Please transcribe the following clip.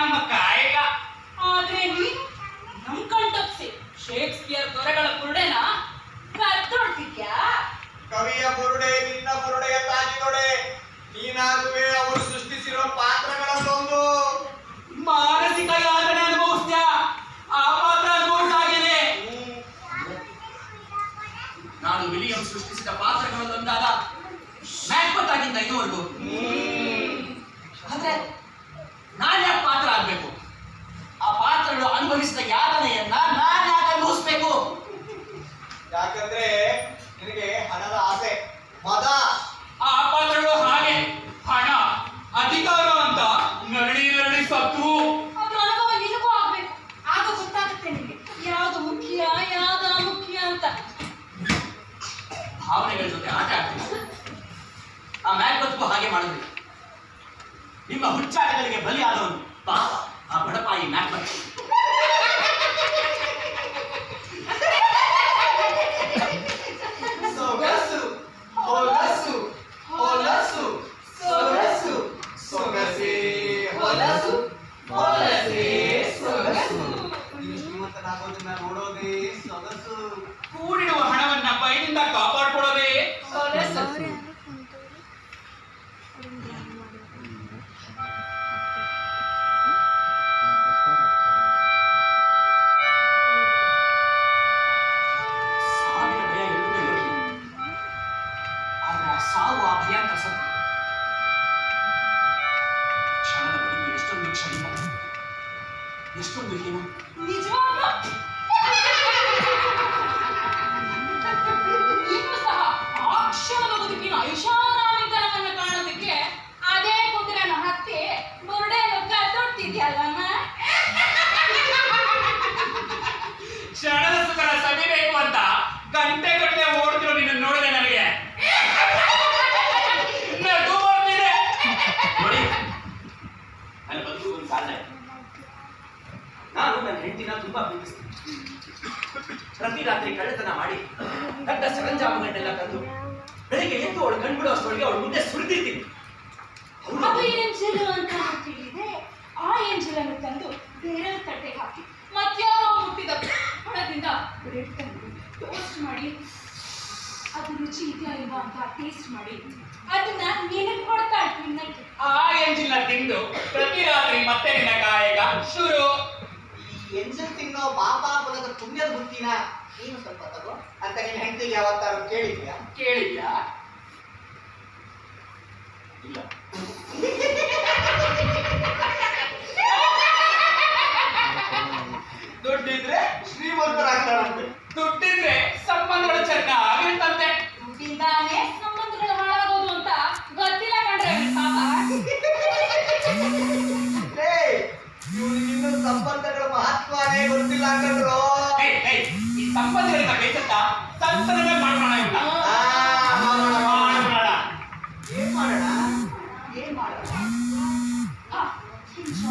ನಮ್ಮ ಕಾಯಕ. ಆದ್ರೆ ನೀನು ನಮ್ ಕಣ್ತಪ್ಸಿ ಶೇಕ್ಸ್ಪಿಯರ್ ದೊರೆಗಳ ಬುರುಡೆನ ಕವಿಯ ಬುರುಡೆ ನಿನ್ನ ಬುರುಡೆಯ ತಾಗಿದೊಡೆ ನೀನಾಗುವೆ ಅವರು ಸೃಷ್ಟಿಸಿರೋ ಪಾತ್ರಗಳಲ್ಲೊಂದು. ಮಾನಸಿಕ ಯಾತನೆ ಅನುಭವಿಸ್ತ್ಯಾ? ಆ ಪಾತ್ರ ಅನುಭವಿಸಾಗಿದೆ ನಾನು ವಿಲಿಯಂ ಸೃಷ್ಟಿಸಿದ ಪಾತ್ರಗಳಲ್ಲೊಂದಾದ ಮ್ಯಾಕ್ಬತ್ ಆಗಿದ್ದ ಇದುವರೆಗೂ. ಹಾಗೆ ಮಾಡಿದ್ರಿ ನಿಮ್ಮ ಹುಚ್ಚಾಟಗಳಿಗೆ ಬಲಿಯಾದವನು ಪಾಪ ಆ ಬಡಪಾಯಿ ಮ್ಯಾಕ್ಬತ್ ಸೊಗಸು ಆ ಕ್ಷಣದ ಬದುಕಿನ ಐಷಾರಾಮಿತನವನ್ನ ಕಾಣೋದಕ್ಕೆ ಅದೇ ಕುದುರೆನ ಹತ್ತಿ ಬುರುಡೆಯನ್ನು ಕದ್ದೊಡ್ತಿದ್ಯಲ್ಲಮ್ಮ ಕ್ಷಣದ ಸುಖನ ಸವಿಬೇಕು ಅಂತ ಗಂಟೆ ಗಟ್ಟಲೆ ಓಡ್ತಿರೋ ನಿನ್ನ ನೋಡಿದೆ ನನಗೆ. ನಗು ಬರ್ತಿದೆ ನೋಡಿ ನನ್ನ ಬದುಕು ಒಂದು. ನಾನು ನನ್ನ ಹೆಂಡತಿನ ತುಂಬಾ ಪ್ರೀತಿಸ್ತೀನಿ. ಪ್ರತಿ ರಾತ್ರಿ ಕಳ್ಳತನ ಮಾಡಿ ಕಟ್ಟ ಸರಂಜಾಮಗಳನ್ನೆಲ್ಲ ತಂದು ಬೆಳಿಗ್ಗೆ ಎದ್ದು ಅವಳು ಕಣ್ಬಿಡೋ ಅಷ್ಟೊಳಗೆ ಅವಳು ಮುಂದೆ ಸುರಿದಿರ್ತೀನಿ. ಅದು ಅಂತ ತಿಳಿದೆ ಆ ತಂದು ಬೇರೆ ತಟ್ಟೆಗೆ ಹಾಕಿ ಮತ್ಯಾರೋ ಮುಟ್ಟಿದ ಹಣದಿಂದ ಬ್ರೆಡ್ ತಂದು ಟೋಸ್ಟ್ ಮಾಡಿ ಅದು ರುಚಿ ಇದೆಯಾ ಇಲ್ವಾ ಅಂತ ಟೇಸ್ಟ್ ಮಾಡಿ ಅದನ್ನ ನಿನಗೆ ಕೊಡ್ತಾ ಆ ತಿಂದು ಪ್ರತಿ ರಾತ್ರಿ ಮತ್ತೆ ನಿನ್ನ ಕಾಯಕ ಶುರು. ಎಂಜಲ್ ತಿನ್ನೋ ಪಾಪ ಕುಲದ ಪುಣ್ಯದ ಬುದ್ಧಿನ ನೀನು ಸ್ವಲ್ಪ ತಗೋ. ಅಂತ ನಿನ್ನ ಹೆಂಡತಿಗೆ ಯಾವತ್ತಾರು ಕೇಳಿದ್ಯಾ? ಕೇಳಿಲ್ಲ ಇಲ್ಲ. ದುಡ್ಡಿದ್ರೆ ಶ್ರೀಮಂತರಾಗ್ತಾರಂತೆ ದುಡ್ಡಿದ್ರೆ ಸಂಬಂಧಗಳು ಚೆನ್ನಾಗಿರ್ತಂತೆ ದುಡ್ಡಿಂದಾನೇ ಸಂಬಂಧಗಳು ಹಾಳಾಗೋದು ಅಂತ ಗೊತ್ತಿಲ್ಲ ಕಣ್ರೆ ಪಾಪ. ಏಯ್ ಇವ್ನಿಗೆ ಇನ್ನೂ ಸಂಬಂಧಗಳ ಮಹತ್ವನೇ ಗೊತ್ತಿಲ್ಲ ಅಂದ್ರು ಏಯ್, ಏಯ್, ಈ ಸಂಬಂಧಗಳನ್ನ ಬೇಸತ್ತ ಸಂತನವೇ ಮಾಡೋಣ ಇವ್ನ. ಆ, ಮಾಡೋಣ, ಮಾಡೋಣ. ಮಾಡೋಣ. ಏನ್ ಮಾಡೋಣ ಏನ್ ಮಾಡೋಣ ಆ, ನಿಜ.